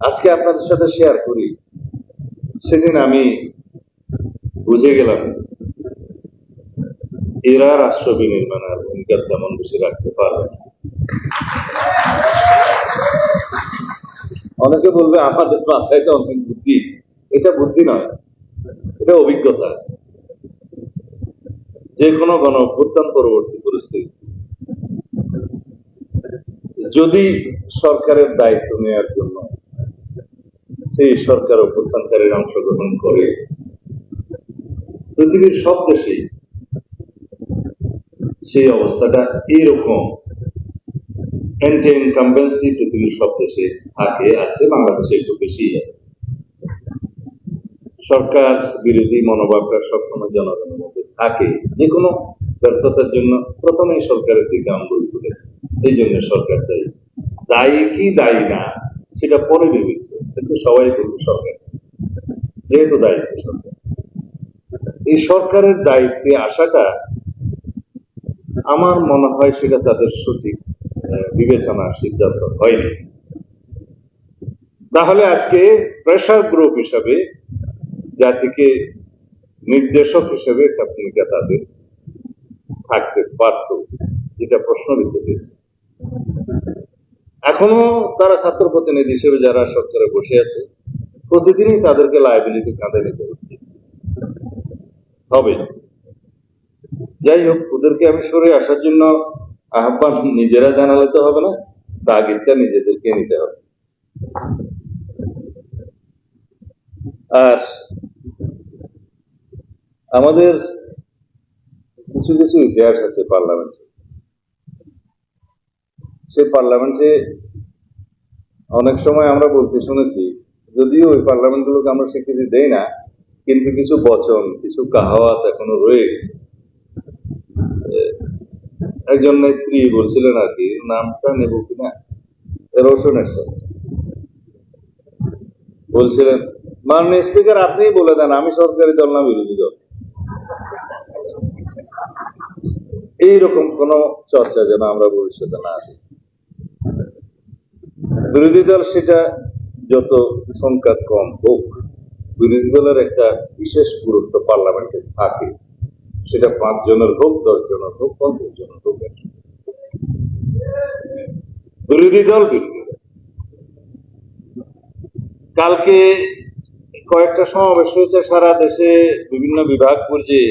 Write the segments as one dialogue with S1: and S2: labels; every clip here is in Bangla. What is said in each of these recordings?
S1: আজকে আপনাদের সাথে শেয়ার করি। সেদিন আমি বুঝে গেলাম, এরা রাষ্ট্র বিনির্মাণের ভূমিকা তেমন বেশি রাখতে পারবে অনেকে বলবে, আমাদের মাথায় তো অনেক বুদ্ধি। এটা বুদ্ধি নয়, এটা অভিজ্ঞতা। যে কোনো গণ অভ্যুত্থান পরবর্তী পরিস্থিতি। যদি সরকারের দায়িত্ব নেওয়ার জন্য সেই সরকার অভ্যুত্থানকারীর অংশগ্রহণ করে। পৃথিবীর সব দেশেই সেই অবস্থাটা এইরকম। অ্যান্টি ইনকামবেন্সি পৃথিবীর সব দেশে থাকে, আছে, বাংলাদেশে একটু বেশি আছে। সরকার বিরোধী মনোভাবটা সবসময় জনগণের মধ্যে থাকে। যে কোনো ব্যর্থতার জন্য প্রথমেই সরকারের দিকে আঙ্গুল তুলে। এই জন্য সরকার দায়ী। দায়ী কি দায়ী না, সেটা পরে বিবেচ্য কিন্তু সবাই বলবে সরকার। যেহেতু দায়িত্ব সরকার। এই সরকারের দায়িত্বে আসাটা আমার মনে হয় সেটা তাদের সঠিক বিবেচনা, সিদ্ধান্ত হয়নি। তাহলে আজকে প্রেশার গ্রুপ হিসাবে, জাতিকে নির্দেশক হিসেবে একটা ভূমিকা তাদের থাকতে পারত, যেটা প্রশ্নবিদ্ধ হয়েছে এখনও তারা ছাত্র প্রতিনিধি হিসেবে যারা সরকারে বসে আছে, প্রতিদিনই তাদেরকে লাইবিলিটি কাঁধে নিতে হবে যাই হোক, ওদেরকে আমি সরে আসার জন্য আহ্বান, নিজেরা জানালে তো হবে না তাগিদটা নিজেদেরকে নিতে হবে। আর আমাদের কিছু কিছু ইতিহাস আছে পার্লামেন্টে। সেই পার্লামেন্টে অনেক সময় আমরা বলতে শুনেছি, যদিও ওই পার্লামেন্টগুলোকে আমরা স্বীকৃতি দেই না, কিন্তু কিছু বচন, কিছু কাহাওয়াত এখনও রয়ে। একজন নেত্রী বলছিলেন আর কি, নামটা নেব কিনা রোশনের সাথে বলছিলেন, মাননীয় স্পিকার, আপনিই বলে দেন, আমি সরকারি দল না, বিরোধী দল। এইরকম কোন চর্চা যেন আমরা ভবিষ্যতে না আসি বিরোধী দল সেটা যত সংখ্যা কম হোক, বিরোধী দলের একটা বিশেষ গুরুত্ব পার্লামেন্টে থাকে। সেটা পাঁচ জনের হোক, দশ জনের হোক, পঞ্চাশ জনের হোক। বিরোধী দল কালকে কয়েকটা সমাবেশ হয়েছে সারা দেশে বিভিন্ন বিভাগ পর্যায়ে।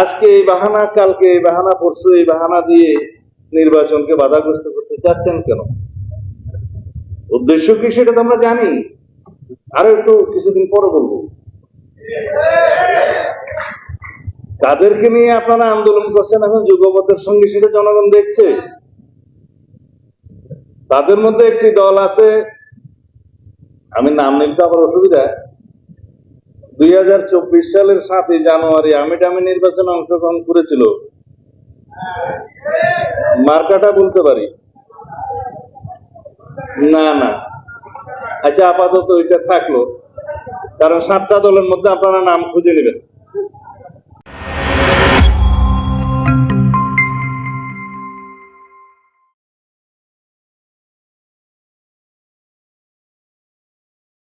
S1: আজকে এই বাহানা, কালকে এই বাহানা, পরশু এই বাহানা দিয়ে নির্বাচনকে বাধাগ্রস্ত করতে চাচ্ছেন কেন? উদ্দেশ্য কি সেটা তো আমরা জানি। আরও একটু কিছুদিন পরে বলব। কাদেরকে নিয়ে আপনারা আন্দোলন করছেন এখন যুগপথের সঙ্গে সেটা জনগণ দেখছে। তাদের মধ্যে একটি দল আছে। আমি নাম নিতে আমার অসুবিধা। দু হাজার চব্বিশ সালের সাতই জানুয়ারি আমি ডামি নির্বাচনে অংশগ্রহণ করেছিল। মার্কাটা বলতে পারি? না না। আচ্ছা আপাতত ওইটা থাকল। কারণ সাতটা দলের মধ্যে আপনারা নাম খুঁজে নেবেন।